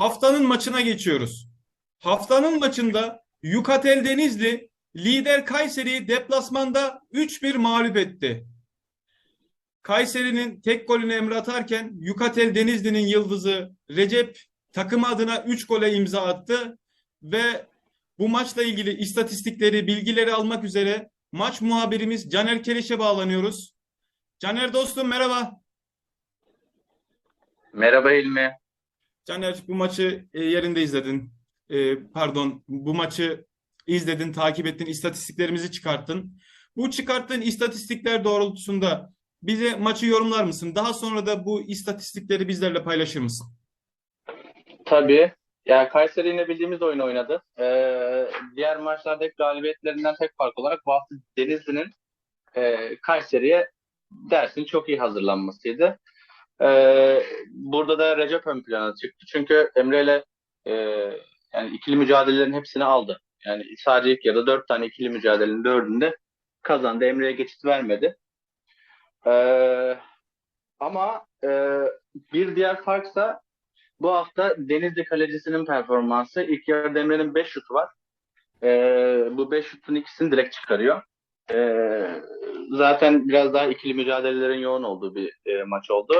haftanın maçına geçiyoruz. Haftanın maçında Yukatel Denizli lider Kayseri'yi deplasmanda 3-1 mağlup etti. Kayseri'nin tek golünü Emre atarken Yukatel Denizli'nin yıldızı Recep takımı adına 3 gole imza attı ve bu maçla ilgili istatistikleri, bilgileri almak üzere maç muhabirimiz Caner Keleş'e bağlanıyoruz. Caner dostum merhaba. Merhaba İlmi. Caner bu maçı e, yerinde izledin. E, pardon, bu maçı izledin, takip ettin, istatistiklerimizi çıkarttın. Bu çıkarttığın istatistikler doğrultusunda bize maçı yorumlar mısın? Daha sonra da bu istatistikleri bizlerle paylaşır mısın? Tabii. Ya Kayseri yine bildiğimiz oyunu oynadı. Ee, diğer maçlardaki galibiyetlerinden tek fark olarak bu Denizli'nin e, Kayseri'ye dersin çok iyi hazırlanmasıydı. Ee, burada da Recep ön plana çıktı. Çünkü Emre ile e, yani ikili mücadelelerin hepsini aldı. Yani sadece ilk yarıda dört tane ikili mücadelenin dördünde kazandı. Emre'ye geçit vermedi. Ee, ama e, bir diğer farksa bu hafta Denizli kalecisinin performansı. İlk yarıda Emre'nin 5 şutu var. Ee, bu 5 şutun ikisini direkt çıkarıyor. Ee, zaten biraz daha ikili mücadelelerin yoğun olduğu bir e, maç oldu.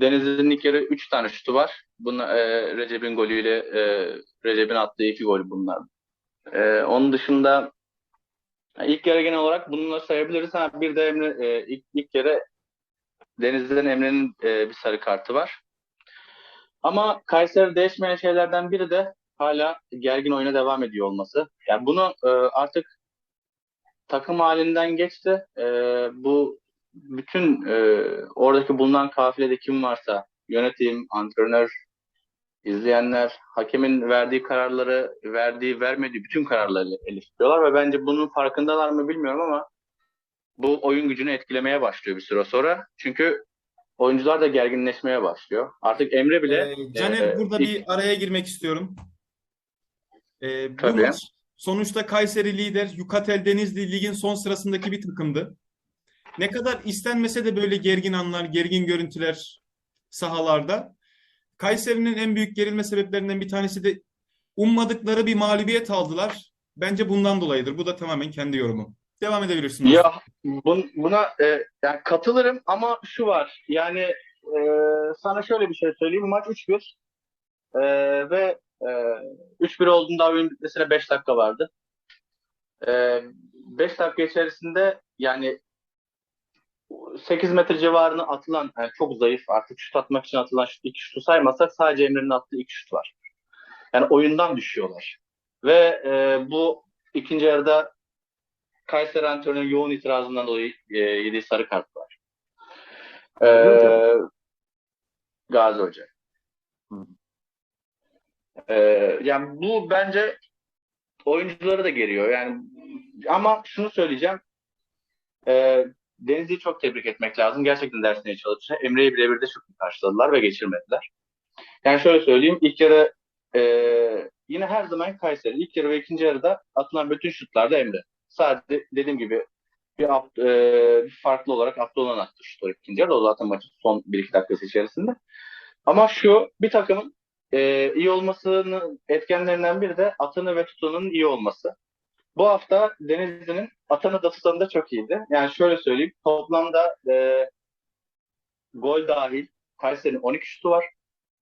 Denizli'nin ilk yarı 3 tane şutu var. Buna, e, Recep'in golüyle e, Recep'in attığı iki gol bunlar. E, onun dışında ilk yarı genel olarak bununla sayabiliriz. Ha, bir de Emre e, ilk, ilk yarı Denizli'den Emre'nin e, bir sarı kartı var. Ama Kayseri değişmeyen şeylerden biri de hala gergin oyuna devam ediyor olması. Yani bunu e, artık takım halinden geçti. E, bu bütün e, oradaki bulunan kafilede kim varsa yönetim, antrenör, izleyenler, hakemin verdiği kararları, verdiği, vermediği bütün kararları eleştiriyorlar ve bence bunun farkındalar mı bilmiyorum ama bu oyun gücünü etkilemeye başlıyor bir süre sonra. Çünkü oyuncular da gerginleşmeye başlıyor. Artık Emre bile Ee, Caner e, burada ilk- bir araya girmek istiyorum. Ee, bu Tabii. maç sonuçta Kayseri lider, Yukatel Denizli ligin son sırasındaki bir takımdı. Ne kadar istenmese de böyle gergin anlar, gergin görüntüler sahalarda. Kayseri'nin en büyük gerilme sebeplerinden bir tanesi de ummadıkları bir mağlubiyet aldılar. Bence bundan dolayıdır. Bu da tamamen kendi yorumum. Devam edebilirsin. Ya bun- buna e, yani katılırım ama şu var. Yani e, sana şöyle bir şey söyleyeyim. Maç 3-1 e, ve e, 3-1 olduğunda oyun bitmesine 5 dakika vardı. E, 5 dakika içerisinde yani 8 metre civarına atılan yani çok zayıf artık şut atmak için atılan şut, iki şutu saymazsak sadece Emre'nin attığı iki şut var. Yani oyundan düşüyorlar. Ve e, bu ikinci yarıda Kayseri antrenörünün yoğun itirazından dolayı e, yediği sarı kart var. E, Gazi Hoca. E, yani bu bence oyuncuları da geriyor. Yani ama şunu söyleyeceğim. E, Denizli'yi çok tebrik etmek lazım. Gerçekten dersine çalıştı. Emre'yi birebir de çok iyi karşıladılar ve geçirmediler. Yani şöyle söyleyeyim. ilk yarı e, yine her zaman Kayseri. İlk yarı ve ikinci yarıda atılan bütün şutlarda Emre. Sadece dediğim gibi bir e, bir farklı olarak Abdullah'ın attığı şut var ikinci yarıda. O zaten maçın son 1-2 dakikası içerisinde. Ama şu bir takımın e, iyi olmasının etkenlerinden biri de atanı ve tutanın iyi olması. Bu hafta Denizli'nin atanı da tutanı da çok iyiydi. Yani şöyle söyleyeyim. Toplamda e, gol dahil Kayseri'nin 12 şutu var.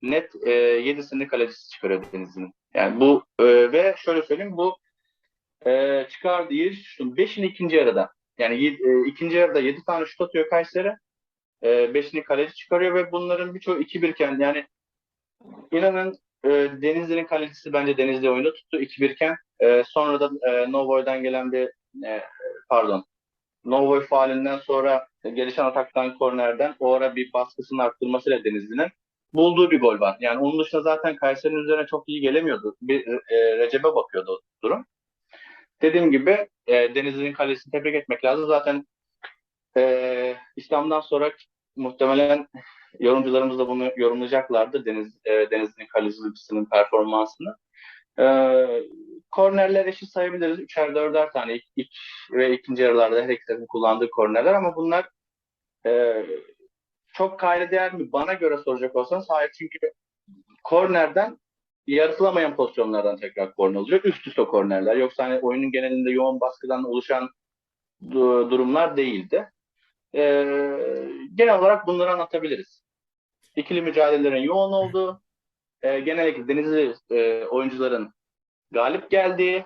Net e, 7'sini kalecisi çıkarıyor Denizli'nin. Yani bu e, ve şöyle söyleyeyim bu e, çıkardığı 7 şutun 5'ini ikinci yarıda. Yani e, ikinci yarıda 7 tane şut atıyor Kayseri. E, 5'ini kaleci çıkarıyor ve bunların birçoğu 2-1 iken yani inanın e, Denizli'nin kalecisi bence Denizli oyunu tuttu 2-1 iken. E, sonra da e, Novoy'dan gelen bir e, pardon Novoy faalinden sonra gelişen ataktan kornerden o ara bir baskısını arttırmasıyla Denizli'nin bulduğu bir gol var. Yani onun dışında zaten Kayseri'nin üzerine çok iyi gelemiyordu. Bir e, Recep'e bakıyordu o durum. Dediğim gibi e, Denizli'nin kalesini tebrik etmek lazım. Zaten e, İslam'dan sonra muhtemelen yorumcularımız da bunu yorumlayacaklardır. Deniz, e, Denizli'nin kalecinin performansını. E, kornerler eşit sayabiliriz. Üçer dörder tane ilk, ilk ve ikinci yarılarda her iki takım kullandığı kornerler ama bunlar e, çok kayda değer mi? Bana göre soracak olsanız hayır çünkü kornerden yaratılamayan pozisyonlardan tekrar korner olacak. Üst üste kornerler. Yoksa hani oyunun genelinde yoğun baskıdan oluşan du- durumlar değildi. Ee, genel olarak bunları anlatabiliriz. İkili mücadelelerin yoğun olduğu, e, genellikle Denizli e, oyuncuların galip geldiği,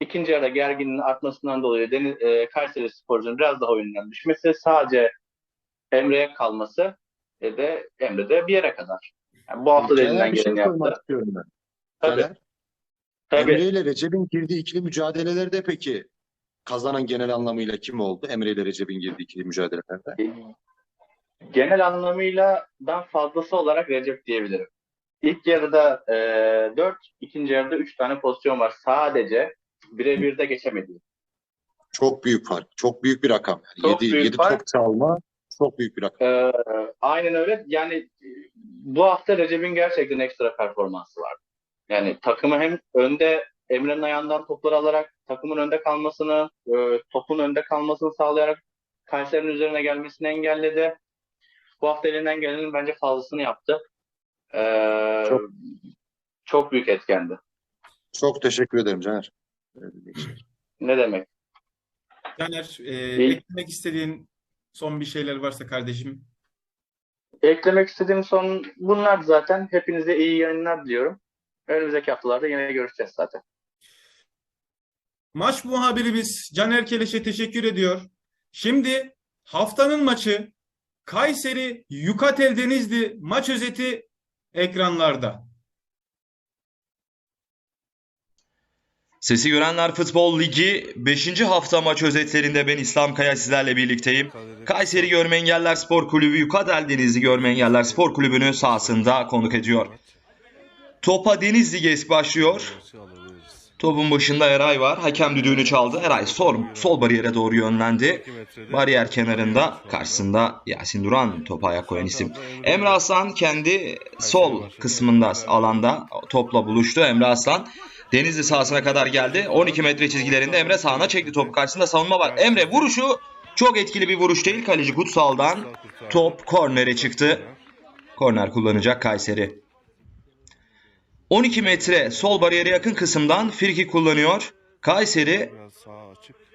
ikinci yarıda gerginliğin artmasından dolayı Deniz, e, Kayseri sporcunun biraz daha oyundan düşmesi, sadece Emre'ye kalması ve de Emre de bir yere kadar. Yani bu hafta da elinden şey geleni yaptı. Tabii, tabii. Emre ile Recep'in girdiği ikili mücadelelerde peki kazanan genel anlamıyla kim oldu? Emre ile Recep'in girdiği ikili mücadelelerde. Genel anlamıyla dan fazlası olarak Recep diyebilirim. İlk yarıda e, 4, ikinci yarıda 3 tane pozisyon var. Sadece birebir de geçemedi. Çok büyük fark. Çok büyük bir rakam. Yani Çok 7, büyük 7 fark. top çalma çok büyük bir rakam. Ee, aynen öyle. Yani e, bu hafta Recep'in gerçekten ekstra performansı vardı. Yani takımı hem önde Emre'nin ayağından topları alarak takımın önde kalmasını, e, topun önde kalmasını sağlayarak Kayseri'nin üzerine gelmesini engelledi. Bu hafta elinden gelenin bence fazlasını yaptı. Ee, Çok. çok büyük etkendi. Çok teşekkür ederim Caner. Ne demek? Caner, e, İyi. eklemek istediğin son bir şeyler varsa kardeşim. Eklemek istediğim son bunlar zaten. Hepinize iyi yayınlar diliyorum. Önümüzdeki haftalarda yine görüşeceğiz zaten. Maç muhabirimiz Caner Keleş'e teşekkür ediyor. Şimdi haftanın maçı Kayseri Yukatel Denizli maç özeti ekranlarda. Sesi Görenler Futbol Ligi 5. hafta maç özetlerinde ben İslam Kaya sizlerle birlikteyim. Kayseri Görme Engeller Spor Kulübü Yukadel Denizli Görme Engeller Spor Kulübü'nü sahasında konuk ediyor. Topa Denizli Gesk başlıyor. Topun başında Eray var. Hakem düdüğünü çaldı. Eray sol, sol bariyere doğru yönlendi. Bariyer kenarında karşısında Yasin Duran topa ayak koyan isim. Emre Aslan kendi sol kısmında alanda topla buluştu. Emre Aslan Denizli sahasına kadar geldi. 12 metre çizgilerinde Emre sağına çekti topu. Karşısında savunma var. Emre vuruşu çok etkili bir vuruş değil. Kaleci Kutsal'dan top kornere çıktı. Korner kullanacak Kayseri. 12 metre sol bariyere yakın kısımdan friki kullanıyor. Kayseri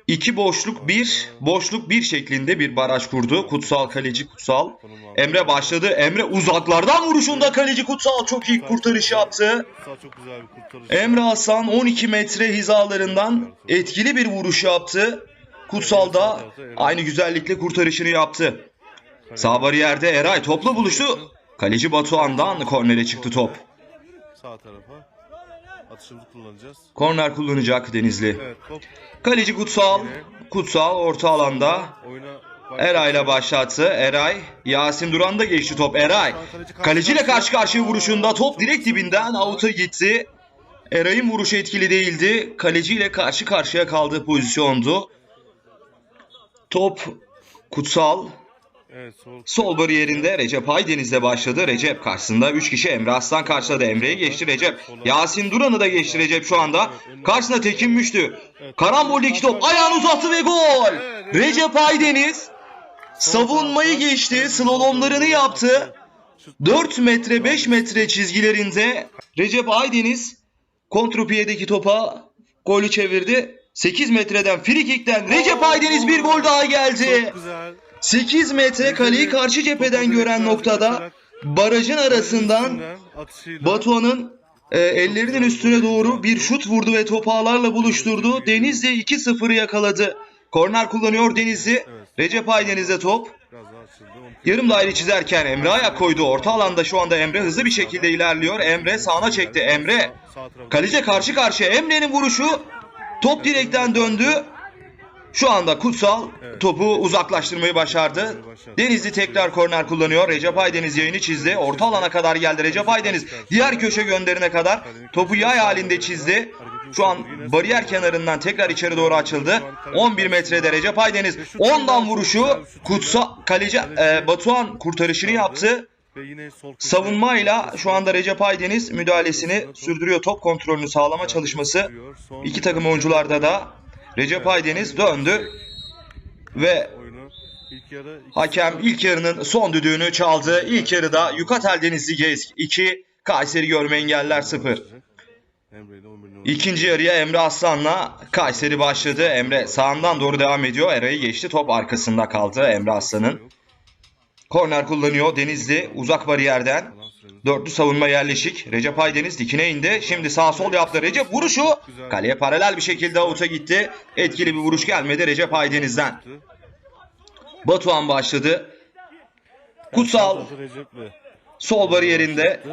iki boşluk bir boşluk bir şeklinde bir baraj kurdu. Kutsal kaleci Kutsal. Emre başladı. Emre uzaklardan vuruşunda kaleci Kutsal çok iyi kurtarış yaptı. Emre Hasan 12 metre hizalarından etkili bir vuruş yaptı. Kutsal da aynı güzellikle kurtarışını yaptı. Sağ bariyerde Eray topla buluştu. Kaleci Batuhan'dan kornere çıktı top. Sağ tarafa. Atışımızı kullanacağız. Korner kullanacak Denizli. Evet top Kaleci Kutsal. Kutsal orta alanda. oyuna Eray'la başlattı. Eray. Yasin Duran da geçti top. Eray. Kaleciyle karşı karşıya vuruşunda top direkt dibinden avuta gitti. Eray'ın vuruşu etkili değildi. Kaleciyle karşı karşıya kaldığı pozisyondu. Top Kutsal Evet sol. sol bariyerinde Recep Aydeniz'le başladı. Recep karşısında 3 kişi Emre Aslan karşıladı. Emre'yi geçti Recep. Yasin Duran'ı da geçti Recep şu anda. Karşısında Tekin Müştü. Karambolde iki top ayağını uzattı ve gol. Recep Aydeniz savunmayı geçti. Slalomlarını yaptı. 4 metre 5 metre çizgilerinde Recep Aydeniz kontrpiyedeki topa golü çevirdi. 8 metreden frikikten Recep Aydeniz bir gol daha geldi. Çok güzel. 8 metre kaleyi karşı cepheden gören noktada barajın arasından Batuhan'ın e, ellerinin üstüne doğru bir şut vurdu ve topu ağlarla buluşturdu. Denizli 2-0'ı yakaladı. Korner kullanıyor Denizli. Recep Aydeniz'e top. Yarım daire çizerken Emre ayak koydu. Orta alanda şu anda Emre hızlı bir şekilde ilerliyor. Emre sağına çekti. Emre kalece karşı karşıya. Emre'nin vuruşu top direkten döndü. Şu anda Kutsal topu uzaklaştırmayı başardı. Denizli tekrar korner kullanıyor. Recep Aydeniz yayını çizdi. Orta alana kadar geldi. Recep Aydeniz diğer köşe gönderine kadar topu yay halinde çizdi. Şu an bariyer kenarından tekrar içeri doğru açıldı. 11 metrede Recep Aydeniz ondan vuruşu Kutsal kaleci e, Batuhan kurtarışını yaptı. Savunmayla şu anda Recep Aydeniz müdahalesini sürdürüyor. Top kontrolünü sağlama çalışması iki takım oyuncularda da Recep Aydeniz döndü ve hakem ilk yarının son düdüğünü çaldı. İlk yarıda Yukatel Denizli Gesk 2 Kayseri Görme Engeller 0. Emre ile 11 numara. İkinci yarıya Emre Aslan'la Kayseri başladı. Emre sağından doğru devam ediyor. Eray'ı geçti. Top arkasında kaldı Emre Aslan'ın. Korner kullanıyor Denizli uzak bariyerden. Dörtlü savunma yerleşik. Recep Aydeniz dikine indi. Şimdi sağ sol yaptı. Recep vuruşu kaleye paralel bir şekilde avuta gitti. Etkili bir vuruş gelmedi Recep Aydeniz'den. Batuhan başladı. Kutsal sol bariyerinde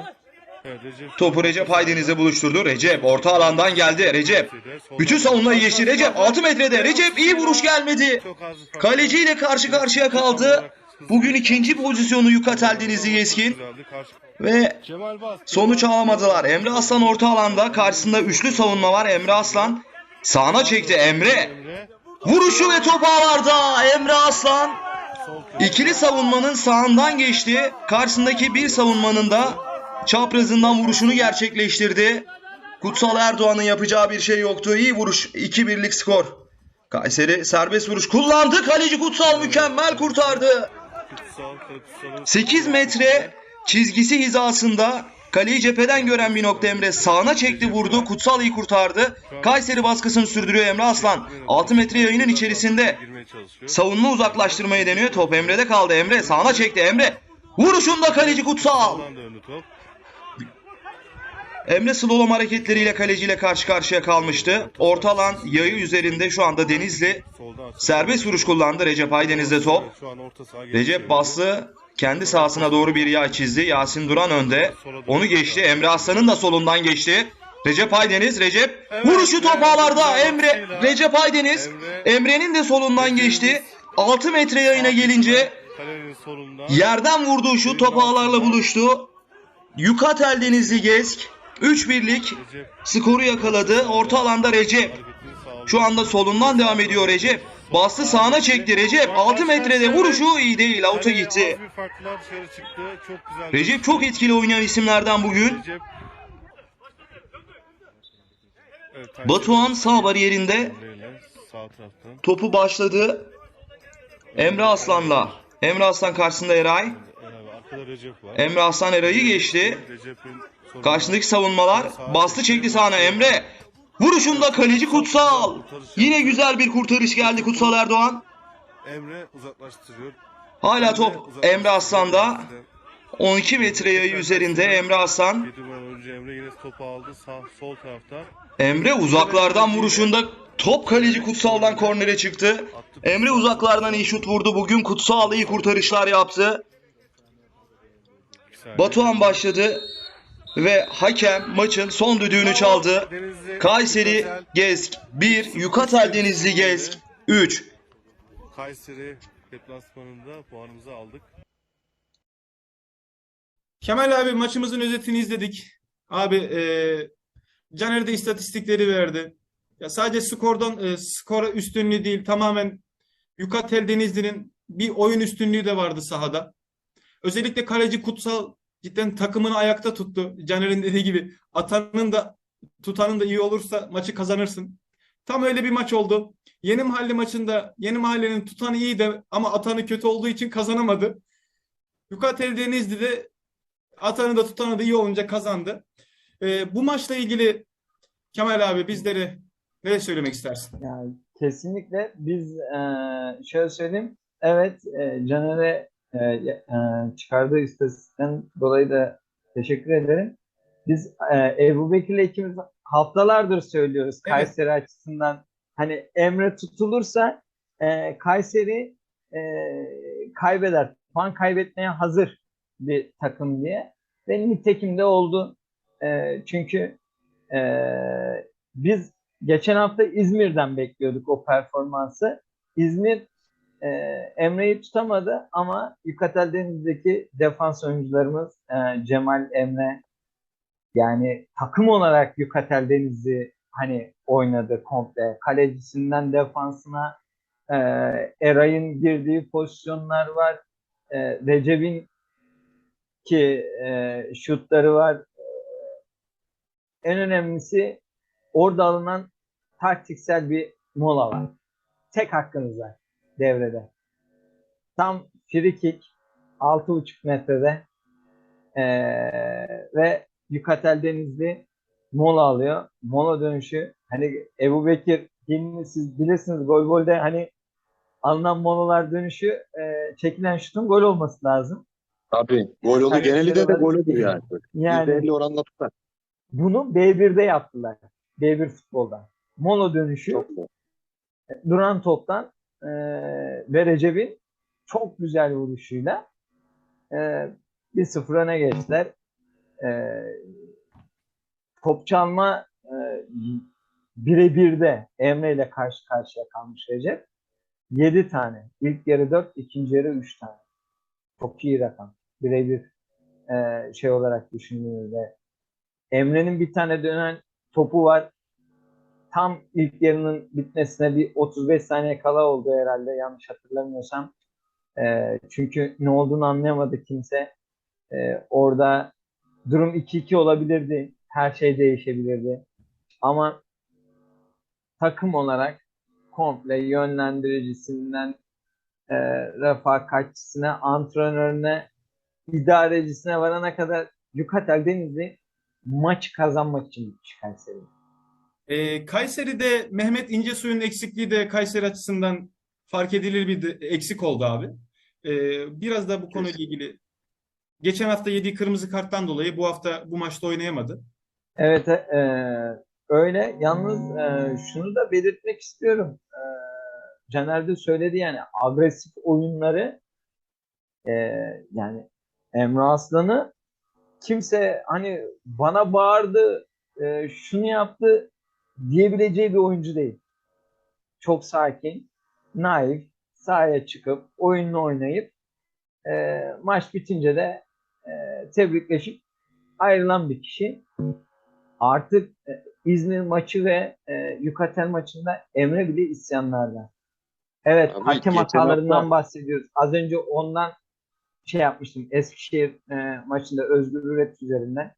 topu Recep Aydeniz'e buluşturdu. Recep orta alandan geldi. Recep bütün savunmayı geçti. Recep 6 metrede. Recep iyi vuruş gelmedi. Kaleciyle karşı karşıya kaldı. Bugün ikinci pozisyonu Yukatel Denizli Yeskin ve sonuç alamadılar. Emre Aslan orta alanda karşısında üçlü savunma var. Emre Aslan sağına çekti. Emre vuruşu ve top ağlarda. Emre Aslan ikili savunmanın sağından geçti. Karşısındaki bir savunmanın da çaprazından vuruşunu gerçekleştirdi. Kutsal Erdoğan'ın yapacağı bir şey yoktu. İyi vuruş. 2-1'lik skor. Kayseri serbest vuruş kullandı. Kaleci Kutsal mükemmel kurtardı. Kutsal, Kutsal'ın- 8 metre çizgisi hizasında kaleyi cepheden gören bir nokta Emre sağına çekti vurdu. Kutsal iyi kurtardı. Kayseri baskısını sürdürüyor Emre Aslan. 6 metre yayının içerisinde savunma uzaklaştırmayı deniyor. Top Emre'de kaldı. Emre sağına çekti Emre. Vuruşunda kaleci Kutsal. Emre slalom hareketleriyle kaleciyle karşı karşıya kalmıştı. Orta alan yayı üzerinde şu anda Denizli serbest vuruş kullandı. Recep Aydeniz'de top. Recep bastı. Kendi sahasına doğru bir yay çizdi. Yasin Duran önde. Onu geçti. Emre Aslan'ın da solundan geçti. Recep Aydeniz, Recep Evet, vuruşu top ağlarda. Emre. Recep Aydeniz. Emre. Emre'nin de solundan geçti. 6 metre yayına gelince yerden vurduğu şu top ağlarla buluştu. Yukatel Denizli Gezk 3-1'lik Recep skoru yakaladı. Orta alanda Recep. Şu anda solundan devam ediyor Recep. Bastı sağına çekti Recep. 6 metrede vuruşu iyi değil. Out'a gitti. Recep çok etkili oynayan isimlerden bugün. Batuhan sağ bariyerinde topu başladı. Emre Aslan'la. Emre Aslan karşısında Eray. Emre Aslan Eray'ı geçti. Recep'in Karşındaki savunmalar bastı çekti sağına Emre. Vuruşunda kaleci Kutsal. Yine güzel bir kurtarış geldi Kutsal Erdoğan. Emre uzaklaştırıyor. Hala top. Emre Aslan'da. 12 metre yayı üzerinde Emre Aslan. 7 numara önce Emre yine topu aldı sağ sol tarafta. Emre uzaklardan vuruşunda top kaleci Kutsal'dan kornere çıktı. Emre uzaklardan iyi şut vurdu. Bugün Kutsal iyi kurtarışlar yaptı. Batuhan başladı ve hakem maçın son düdüğünü çaldı. Denizli, Kayseri Yukatel, Gezk 1, Yukatel Denizli Gezk 3. Kayseri deplasmanında puanımızı aldık. Kemal abi maçımızın özetini izledik. Abi e, Caner de istatistikleri verdi. Ya sadece skordan e, skora üstünlüğü değil tamamen Yukatel Denizli'nin bir oyun üstünlüğü de vardı sahada. Özellikle kaleci Kutsal cidden takımını ayakta tuttu. Caner'in dediği gibi atanın da tutanın da iyi olursa maçı kazanırsın. Tam öyle bir maç oldu. Yeni Mahalle maçında Yeni Mahalle'nin tutanı iyiydi ama atanı kötü olduğu için kazanamadı. Yukatel Denizli de atanı da tutanı da iyi olunca kazandı. Ee, bu maçla ilgili Kemal abi bizlere ne söylemek istersin? Yani kesinlikle biz eee, şöyle söyleyeyim. Evet eee Caner'e eee, eee, çıkardığı istatistikten dolayı da teşekkür ederim. Biz eee Ebu Bekir'le ikimiz haftalardır söylüyoruz Evet. Kayseri açısından. Hani Emre tutulursa eee, Kayseri eee, kaybeder. Puan kaybetmeye hazır bir takım diye. Ve nitekim de oldu. Eee, çünkü eee, biz geçen hafta İzmir'den bekliyorduk o performansı. İzmir e, Emre'yi tutamadı ama Yukatel Deniz'deki defans oyuncularımız e, Cemal Emre yani takım olarak Yukatel Deniz'i hani oynadı komple. Kalecisinden defansına e, Eray'ın girdiği pozisyonlar var. E, Recep'in ki e, şutları var. En önemlisi orada alınan taktiksel bir mola var. Tek hakkınız var devrede. Tam free kick 6,5 metrede ee, ve Yukatel Denizli mola alıyor. Mola dönüşü hani Ebu Bekir siz bilirsiniz gol golde hani alınan molalar dönüşü e, çekilen şutun gol olması lazım. Tabii. Gol olur. Hani Geneli de, de gol olur yani. Yani %50 oranla tutar. bunu B1'de yaptılar. B1 futbolda. Mola dönüşü duran toptan e, ve Recep'in çok güzel vuruşuyla e, 1-0 öne geçtiler. E, top çalma e, birebirde Emre ile karşı karşıya kalmış Recep. 7 tane. İlk yarı 4, ikinci yarı 3 tane. Çok iyi rakam. Birebir e, şey olarak düşündüğümüzde. Emre'nin bir tane dönen topu var tam ilk yarının bitmesine bir 35 saniye kala oldu herhalde yanlış hatırlamıyorsam. Ee, çünkü ne olduğunu anlayamadı kimse. Ee, orada durum 2-2 olabilirdi. Her şey değişebilirdi. Ama takım olarak komple yönlendiricisinden e, refakatçisine, antrenörüne, idarecisine varana kadar Yukatel Denizli maç kazanmak için gitmiş Kayseri'ye. Ee, Kayseri'de Mehmet İncesu'nun eksikliği de Kayseri açısından fark edilir bir de- eksik oldu abi. Ee, biraz da bu konuyla ilgili. Geçen hafta yediği kırmızı karttan dolayı bu hafta bu maçta oynayamadı. Evet, e, öyle. Yalnız e, şunu da belirtmek istiyorum. E, Caner de söyledi yani agresif oyunları e, yani Emre Aslan'ı kimse hani bana bağırdı, e, şunu yaptı diyebileceği bir oyuncu değil. Çok sakin, naif, sahaya çıkıp oyununu oynayıp e, maç bitince de e, tebrikleşip ayrılan bir kişi. Artık e, İzmir maçı ve e, Yukatel maçında Emre bile isyanlarda. Evet, Abi hakem hatalarından hafta- bahsediyoruz. Az önce ondan şey yapmıştım. Eskişehir e, maçında Özgür Üret üzerinden.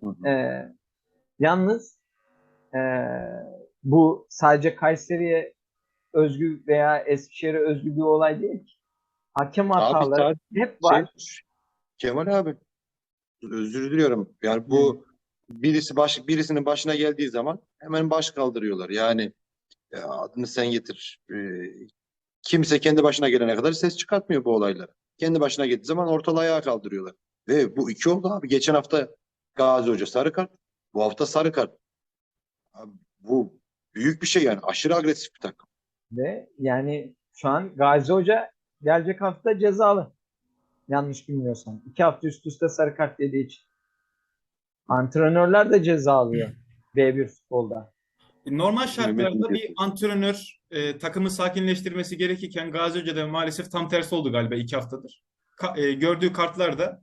Hı hı. E, yalnız e, bu sadece Kayseri'ye özgü veya Eskişehir'e özgü bir olay değil ki. Hakem Abi hataları sadece hep var. Şey, Kemal abi özür diliyorum. Yani bu birisi baş, birisinin başına geldiği zaman hemen baş kaldırıyorlar. Yani ya adını sen getir. Ee, kimse kendi başına gelene kadar ses çıkartmıyor bu olaylara. Kendi başına geldiği zaman ortalığı ayağa kaldırıyorlar. Ve bu iki oldu abi. Geçen hafta Gazi Hoca sarı kart. Bu hafta sarı kart. Bu büyük bir şey yani. Aşırı agresif bir takım. Ve yani şu an Gazi Hoca gelecek hafta cezalı. Yanlış bilmiyorsam. İki hafta üst üste sarı kart yediği için. Antrenörler de ceza alıyor. B1 futbolda. Normal şartlarda bir antrenör e, takımı sakinleştirmesi gerekirken Gazi Hoca da maalesef tam tersi oldu galiba iki haftadır. Ka- e, gördüğü kartlar da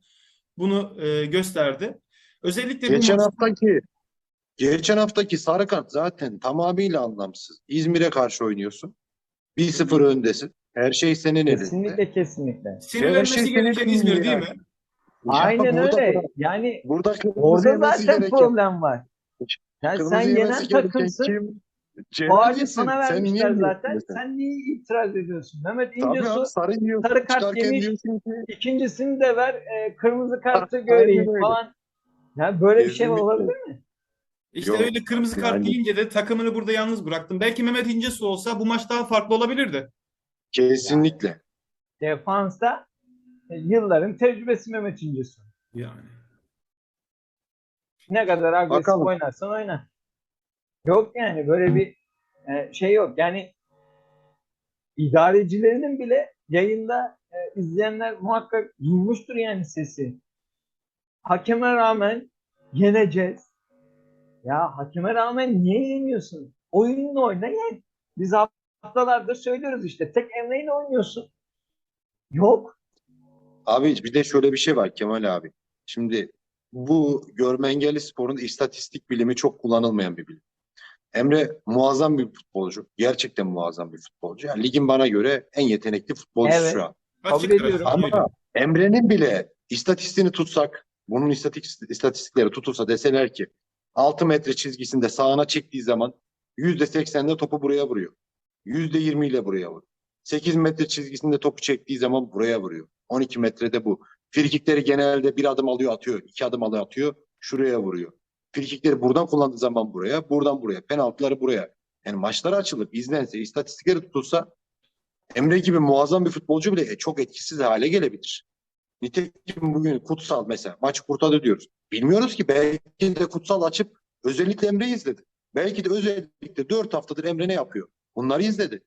bunu e, gösterdi. Özellikle bu Geçen maç- haftaki geçen haftaki sarı kart zaten tamamıyla anlamsız. İzmir'e karşı oynuyorsun. 1-0 öndesin. Her şey senin elinde. Kesinlikle kesinlikle. sinirlenmesi Her şey gereken senin İzmir değil yani. mi? Aynen burada- öyle. Yani Burada orada zaten gereken- problem var. Yani sen yenen takımsın. yesin. sana Sen vermişler yiyorsun zaten. mesela? Sen niye itiraz ediyorsun? Mehmet İncesu sarı sarı kart yemiş. diyorsun ki ikincisini de ver e, kırmızı kartı göreyim falan. Ya böyle bir şey Kesinlikle. olabilir mi? İşte Yok, öyle kırmızı kart yani- yiyince de takımını burada yalnız bıraktım. Belki Mehmet İncesu olsa bu maç daha farklı olabilirdi. kesinlikle. Defansta e, yılların tecrübesi Mehmet İncesu. Yani. Ne kadar agresif Bakalım. oynarsan oyna. Yok yani böyle bir e, şey yok. Yani idarecilerinin bile yayında e, izleyenler muhakkak duymuştur yani sesi. Hakeme rağmen yeneceğiz. Ya hakeme rağmen niye yeniyorsun? Oyununu oyna yen. Biz haftalardır söylüyoruz işte. Tek Emre'yle oynuyorsun. Yok. Abi bir de şöyle bir şey var Kemal abi. Şimdi bu görme engelli sporun istatistik bilimi çok kullanılmayan bir bilim. Emre muazzam bir futbolcu. Gerçekten muazzam bir futbolcu. Yani ligin bana göre en yetenekli futbolcusu Evet. şu an. Kabul ediyorum. Ama Emre'nin bile istatistiğini tutsak, bunun istatistik, istatistikleri tutulsa deseler ki 6 metre çizgisinde sağına çektiği zaman %80'de topu buraya vuruyor. %20 ile buraya vuruyor. 8 metre çizgisinde topu çektiği zaman buraya vuruyor. 12 metrede bu. Frikikleri genelde bir adım alıyor atıyor, iki adım alıyor atıyor. şuraya vuruyor. Frikikleri buradan kullandığı zaman buraya, buradan buraya, penaltıları buraya. Yani maçları açılıp izlense, istatistikleri tutulsa Emre gibi muazzam bir futbolcu bile çok etkisiz hale gelebilir. Nitekim bugün Kutsal mesela maçı kurtardı diyoruz. Bilmiyoruz ki belki de Kutsal açıp özellikle Emre'yi izledi. Belki de özellikle 4 haftadır Emre ne yapıyor? Bunları izledi.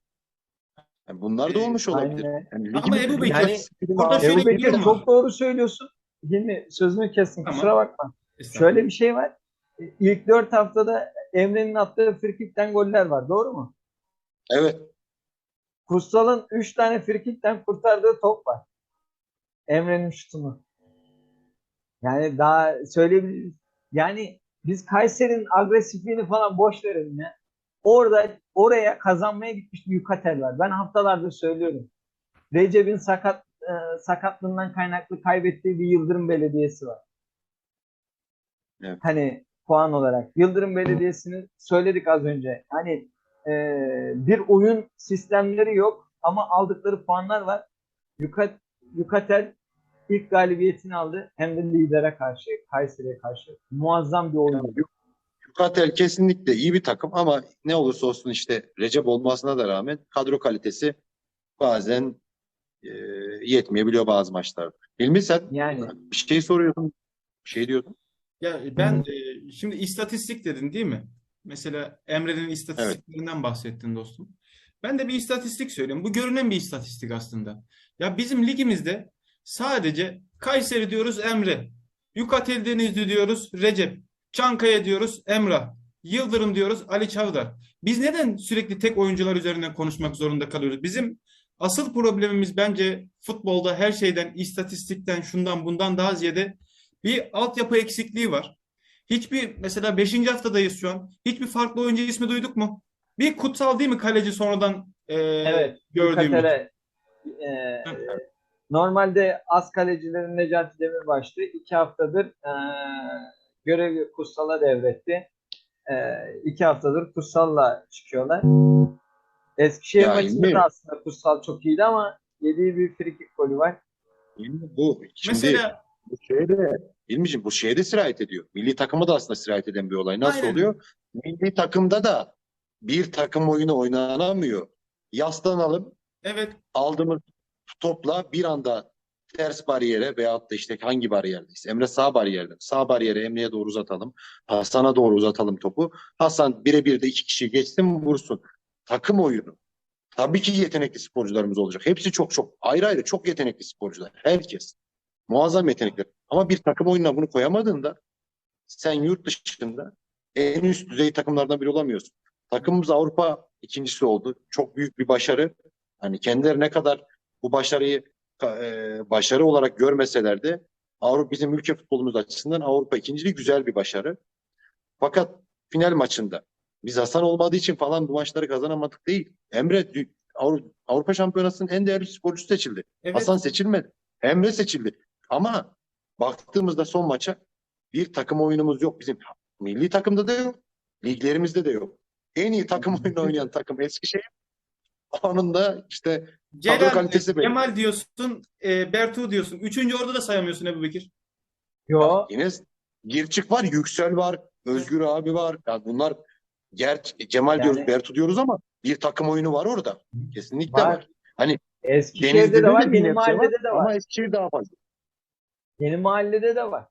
Yani bunlar da Ee, olmuş olabilir. Aynen. Yani Ama Ebu Bekir, yani, burada şöyle Ebu Bekir var. çok doğru söylüyorsun. Hilmi sözünü kestim Tamam. kusura bakma. Şöyle bir şey var. İlk dört haftada Emre'nin attığı frikikten goller var. Doğru mu? Evet. Kutsal'ın 3 tane frikikten kurtardığı top var. Emre'nin şutunu. Yani daha söyleyebiliriz. Yani biz Kayseri'nin agresifliğini falan boş verelim ya. Orada oraya kazanmaya gitmiş bir Yukatel var. Ben haftalardır söylüyorum. Recep'in sakat e, sakatlığından kaynaklı kaybettiği bir Yıldırım Belediyesi var. Evet. Hani puan olarak. Yıldırım Belediyesi'ni söyledik az önce. Hani e, bir oyun sistemleri yok ama aldıkları puanlar var. Yukat, Yukatel ilk galibiyetini aldı. Hem de lidere karşı, Kayseri'ye karşı. Muazzam bir oyun. Yani Yukatel kesinlikle iyi bir takım ama ne olursa olsun işte Recep olmasına da rağmen kadro kalitesi bazen e, yetmeyebiliyor bazı maçlarda. Hilmi sen Yani bir şey soruyordun, bir şey diyordun. Ya ben e, şimdi istatistik dedin değil mi? Mesela Emre'nin istatistiklerinden bahsettin dostum. Ben de bir istatistik söyleyeyim. Bu görünen bir istatistik aslında. Ya bizim ligimizde sadece Kayseri diyoruz Emre, Yukatel Denizli diyoruz Recep, Çankaya diyoruz Emrah, Yıldırım diyoruz Ali Çavdar. Biz neden sürekli tek oyuncular üzerinden konuşmak zorunda kalıyoruz? Bizim asıl problemimiz bence futbolda her şeyden, istatistikten, şundan bundan daha ziyade bir altyapı eksikliği var. Hiçbir mesela 5. haftadayız şu an. Hiçbir farklı oyuncu ismi duyduk mu? Bir kutsal değil mi kaleci sonradan e, evet. gördüğümüz? Yukatel'e e, normalde az kalecilerin Necati Demirbaş'tı. İki haftadır e, görevi Kutsal'a devretti. E, iki haftadır Kutsal'la çıkıyorlar. Eskişehir Ya maçında da aslında Kutsal çok iyiydi ama yediği bir frikik golü var. Hilmi, bu şimdi Mesela bu şeye de Hilmi'ciğim bu şeye de sirayet ediyor. Milli takıma da aslında sirayet eden bir olay. Nasıl Aynen. oluyor? Milli takımda da bir takım oyunu oynanamıyor. Yaslanalım, evet aldığımız topla bir anda ters bariyere veyahut da işte hangi bariyerdeyiz? Emre sağ bariyerde. Sağ bariyere Emre'ye doğru uzatalım. Hasan'a doğru uzatalım topu. Hasan birebir de iki kişi geçsin vursun. Takım oyunu. Tabii ki yetenekli sporcularımız olacak. Hepsi çok çok ayrı ayrı çok yetenekli sporcular. Herkes. Muazzam yetenekler. Ama bir takım oyununa bunu koyamadığında sen yurt dışında en üst düzey takımlardan biri olamıyorsun. Takımımız Avrupa ikincisi oldu. Çok büyük bir başarı. Hani kendileri ne kadar bu başarıyı e, başarı olarak görmeseler de Avrupa bizim ülke futbolumuz açısından Avrupa ikinciliği güzel bir başarı. Fakat final maçında biz Hasan olmadığı için falan bu maçları kazanamadık değil. Emre dü- Avru- Avrupa Şampiyonası'nın en değerli sporcusu seçildi. evet Hasan seçilmedi. Emre seçildi. Ama baktığımızda son maça bir takım oyunumuz yok bizim. Milli takımda da yok. Liglerimizde de yok. En iyi takım oyunu oynayan takım Eskişehir. Onun da işte kadro Celal, kalitesi belli. Kemal diyorsun, e, Bertu diyorsun. Üçüncü orada da sayamıyorsun Ebu Bekir. Yo. yine Girçik var, Yüksel var, Özgür abi var. Yani bunlar ger Cemal Yani- diyoruz, Bertu diyoruz ama bir takım oyunu var orada. Kesinlikle Var. var. Hani Eskişehir'de de var, yeni mahallede de Ama var. Eskişehir daha fazla. Yeni mahallede de var.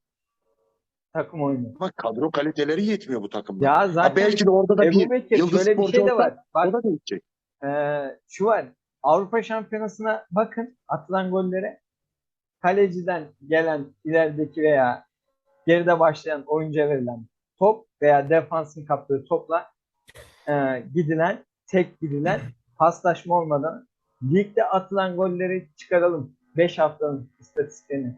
Takım oyunu. Ama kadro kaliteleri yetmiyor bu takımda. Ya Ha, zaten belki de orada da bir Bekir yıldız şöyle bir şey de var. Bak o da değişecek. Ee, şu var. Avrupa Şampiyonası'na bakın atılan gollere. Kaleciden gelen ilerideki veya geride başlayan oyuncuya verilen top veya defansın kaptığı topla e, gidilen, tek gidilen paslaşma olmadan ligde atılan golleri çıkaralım. 5 haftanın istatistiklerini.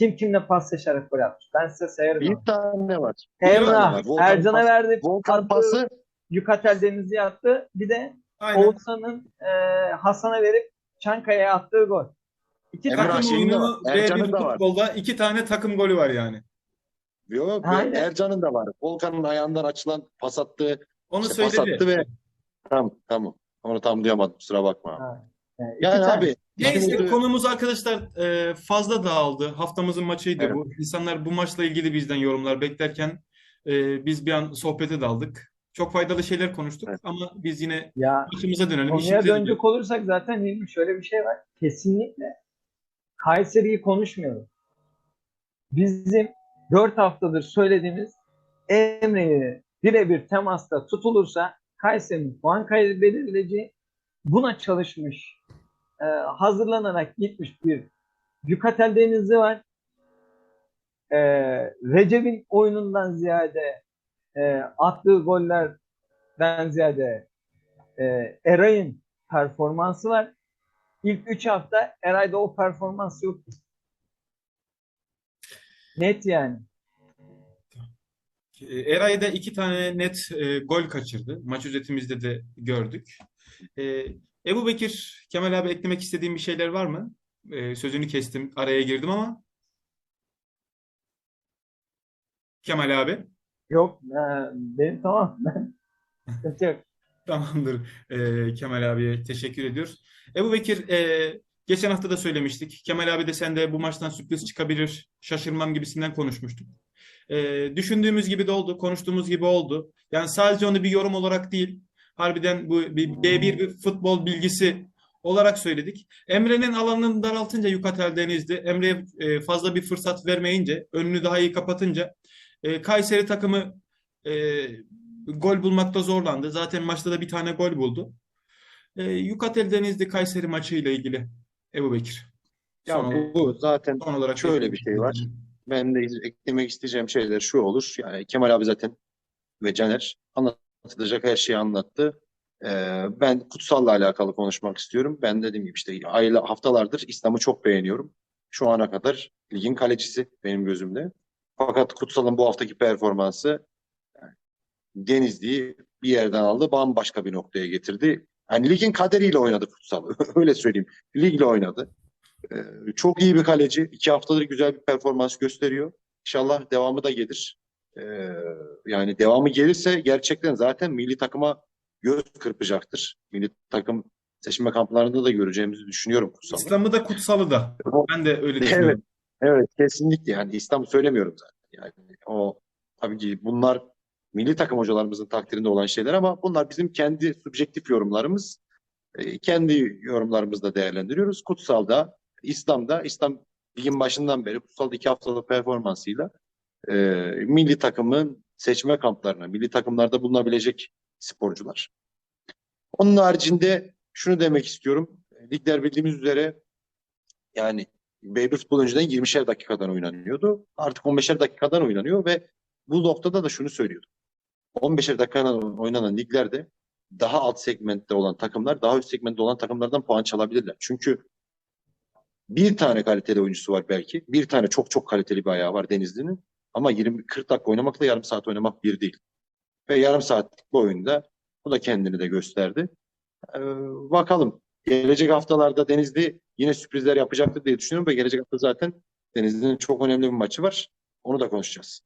Kim kimle paslaşarak gol atmış? Ben size sayarım. Bir tane var. Emrah, Ercan'a pas- verdi. Volkan pası Yukatel Denizli'ye attı. Bir de. Oğuzhan'ın e, Hasan'a verip Çankaya'ya attığı gol. İki Emrah takım şeyin de oyunu var, ve Ercan'ın bir da var. futbolda iki tane takım golü var yani. yok. Aynen. Ercan'ın da var. Volkan'ın ayağından açılan pas attığı Onu işte pas söyledi. attı ve tamam tamam. Onu tam duyamadım. Kusura bakma. Ha. E, iki Yani tane. abi Neyse şimdi- konumuz arkadaşlar e, fazla dağıldı. Haftamızın maçıydı Evet. bu. İnsanlar bu maçla ilgili bizden yorumlar beklerken e, biz bir an sohbete daldık. Çok faydalı şeyler konuştuk Evet. ama biz yine Ya maçımıza dönelim. Konuya dönecek olursak zaten Hilmi şöyle bir şey var. Kesinlikle Kayseri'yi konuşmuyoruz. Bizim 4 haftadır söylediğimiz Emre'yi birebir temasta tutulursa Kayseri'nin puan kaybı belirleyeceği buna çalışmış, e, hazırlanarak gitmiş bir Yukatel Denizli var. E, Recep'in oyunundan ziyade e, attığı gollerden ziyade e, Eray'ın performansı var. İlk 3 hafta Eray'da o performans yoktu. Net yani. E, Eray'da iki tane net e, gol kaçırdı. Maç özetimizde de gördük. E, Ebu Bekir, Kemal abi eklemek istediğin bir şeyler var mı? E, sözünü kestim, araya girdim ama. Kemal abi. Yok e, benim tamam. Yok. Tamamdır. Ee, Kemal abiye teşekkür ediyoruz. Ebu Bekir, e, geçen hafta da söylemiştik. Kemal abi de sen de bu maçtan sürpriz çıkabilir, şaşırmam gibisinden konuşmuştuk. Ee, düşündüğümüz gibi de oldu, konuştuğumuz gibi oldu. Yani sadece onu bir yorum olarak değil, harbiden bu bir B1 bir futbol bilgisi olarak söyledik. Emre'nin alanını daraltınca Yukatel Denizli, Emre'ye fazla bir fırsat vermeyince, önünü daha iyi kapatınca e, Kayseri takımı e, gol bulmakta zorlandı. Zaten maçta da bir tane gol buldu. E, Yukatel Denizli Kayseri maçıyla ilgili Ebu Bekir. Ya Son, bu, zaten son olarak şöyle bir şey var. benim de eklemek isteyeceğim şeyler şu olur. Yani Kemal abi zaten ve Caner anlatılacak her şeyi anlattı. Ee, ben Kutsal'la alakalı konuşmak istiyorum. Ben dediğim gibi işte ayla, haftalardır İslam'ı çok beğeniyorum. Şu ana kadar ligin kalecisi benim gözümde. Fakat Kutsal'ın bu haftaki performansı yani Denizli'yi bir yerden aldı, bambaşka bir noktaya getirdi. Yani ligin kaderiyle oynadı Kutsal. Öyle söyleyeyim. Ligle oynadı. Ee, çok iyi bir kaleci. İki haftadır güzel bir performans gösteriyor. İnşallah devamı da gelir. Ee, yani devamı gelirse gerçekten zaten milli takıma göz kırpacaktır. Milli takım seçme kamplarında da göreceğimizi düşünüyorum Kutsal'ı. İslam'ı da kutsalı da. Ben de öyle düşünüyorum. Evet kesinlikle yani İslam söylemiyorum zaten. Yani o tabii ki bunlar milli takım hocalarımızın takdirinde olan şeyler ama bunlar bizim kendi subjektif yorumlarımız. Ee, kendi yorumlarımızla değerlendiriyoruz. Kutsal'da, İslam'da, İslam ligin başından beri Kutsal'da iki haftalık performansıyla e, milli takımın seçme kamplarına, milli takımlarda bulunabilecek sporcular. Onun haricinde şunu demek istiyorum. Ligler bildiğimiz üzere yani B1 futbol önceden 20'şer dakikadan oynanıyordu. Artık 15'er dakikadan oynanıyor ve bu noktada da şunu söylüyordu. 15'er dakikadan oynanan liglerde daha alt segmentte olan takımlar daha üst segmentte olan takımlardan puan çalabilirler. Çünkü bir tane kaliteli oyuncusu var belki. Bir tane çok çok kaliteli bir ayağı var Denizli'nin. Ama 20 40 dakika oynamakla yarım saat oynamak bir değil. Ve yarım saatlik bu oyunda bu da kendini de gösterdi. Ee, bakalım. Gelecek haftalarda Denizli yine sürprizler yapacaktır diye düşünüyorum ve gelecek hafta zaten Denizli'nin çok önemli bir maçı var. Onu da konuşacağız.